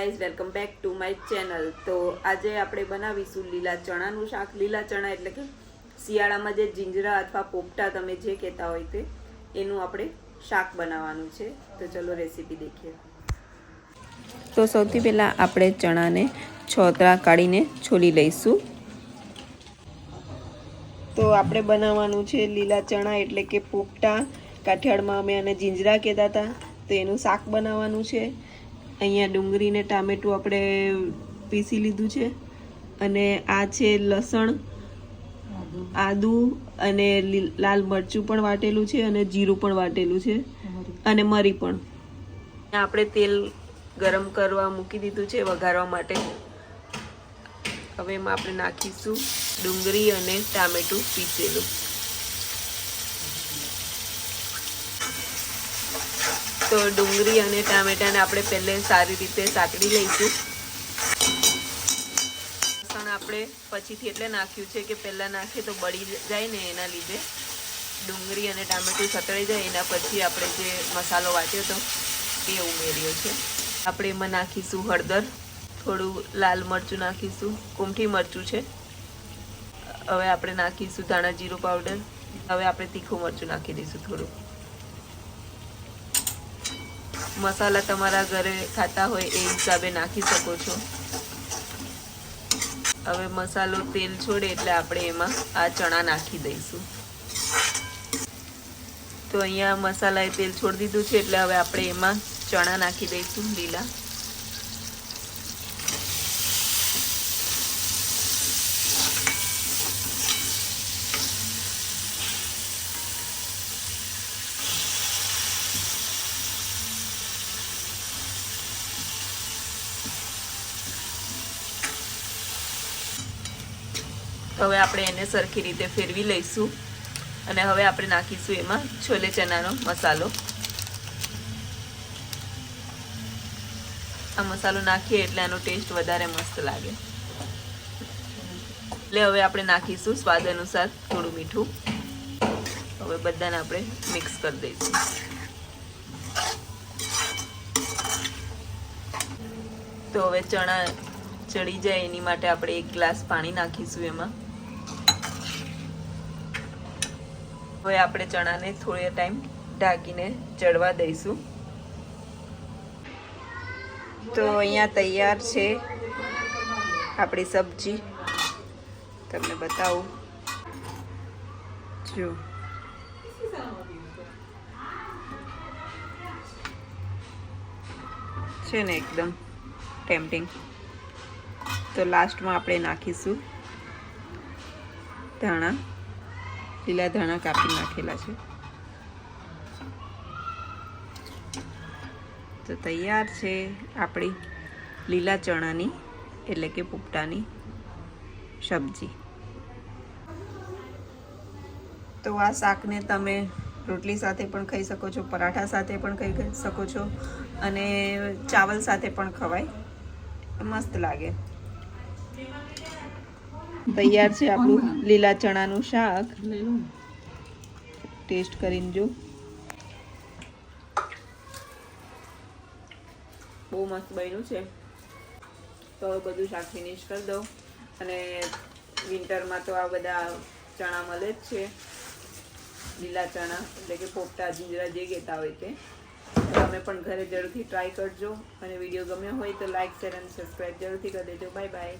Guys welcome back to my channel તો આજે આપણે બનાવીશું લીલા ચણાનું શાક. લીલા ચણા એટલે કે શિયાળામાં જે જીંજરા અથવા પોપટા તમે જે કહેતા હોય તે, એનું આપણે શાક બનાવવાનું છે. તો ચલો રેસીપી દેખીએ. તો સૌથી પહેલાં આપણે ચણાને છોતરા કાઢીને છોલી લઈશું. તો આપણે બનાવવાનું છે લીલા ચણા એટલે કે પોપટા. કાઠિયાવાડમાં અમે અને જીંજરા કહેતા હતા. તો એનું શાક બનાવવાનું છે. અહીંયા ડુંગળી ને ટામેટું આપણે પીસી લીધું છે. અને આ છે લસણ, આદુ અને લાલ મરચું પણ વાટેલું છે અને જીરું પણ વાટેલું છે. અને મરી પણ. આપણે તેલ ગરમ કરવા મૂકી દીધું છે વઘારવા માટે. હવે એમાં આપણે નાખીશું ડુંગળી અને ટામેટું પીસેલું. તો ડુંગળી અને ટામેટાને આપણે પહેલે સારી રીતે સાતડી લઈશું. લસણ આપણે પછીથી એટલે નાખ્યું છે કે પહેલાં નાખીએ તો બળી જાય ને એના લીધે. ડુંગળી અને ટામેટું સતળી જાય, એના પછી આપણે જે મસાલો વાટ્યો હતો એ ઉમેર્યો છે. આપણે એમાં નાખીશું હળદર, થોડું લાલ મરચું નાખીશું, કુમઠી મરચું છે. હવે આપણે નાખીશું ધાણા જીરું પાવડર, હવે આપણે તીખું મરચું નાખી દઈશું થોડું. મસાલા તમારા ઘરે ખાતા હોય એ હિસાબે નાખી શકો છો. હવે મસાલો તેલ છોડે એટલે આપણે એમાં આ ચણા નાખી દઈશું. તો અહીંયા મસાલાએ તેલ છોડી દીધું છે એટલે હવે આપણે એમાં ચણા નાખી દઈશું લીલા. હવે આપણે એને સરખી રીતે ફેરવી લઈશું. અને હવે આપણે નાખીશું એમાં છોલે ચનાનો મસાલો. આ મસાલો નાખીએ એટલે આનો ટેસ્ટ વધારે મસ્ત લાગે. એટલે હવે આપણે નાખીશું સ્વાદ અનુસાર થોડું મીઠું. હવે બધાને આપણે મિક્સ કરી દઈશું. તો હવે ચણા ચડી જાય એની માટે આપણે એક ગ્લાસ પાણી નાખીશું એમાં. હવે આપણે ચણાને થોડો ટાઈમ ઢાંકીને ચડવા દઈશું. તો અહીંયા તૈયાર છે આપણી સબ્જી. તમને બતાવું. જો. છે ને એકદમ ટેમ્પટિંગ તો લાસ્ટમાં આપણે નાખીશું ધાણા. લીલા ધાણા કાપી નાખેલા છે. તો તૈયાર છે આપણી લીલા ચણાની, એટલે કે પૂપટાની સબ્જી. તો આ શાકને તમે રોટલી સાથે પણ ખાઈ શકો છો, પરાઠા સાથે પણ ખાઈ શકો છો, અને ચાવલ સાથે પણ ખવાય. મસ્ત લાગે. તૈયાર છે આપણું લીલા ચણાનું શાક. ટેસ્ટ કરીને જો. બહુ મસ્ત બન્યું છે. તો બધું શાક ફિનિશ કરી દઉં. અને વિન્ટરમાં તો આ બધા ચણા મળે જ છે. લીલા ચણા એટલે કે પોપટા જીંજરા જે કહેતા હોય તે. તમે પણ ઘરે જરૂરથી ટ્રાય કરજો. અને વીડિયો ગમ્યો હોય તો લાઇક શેર અને સબસ્ક્રાઈબ જરૂરથી કરી દેજો. Bye bye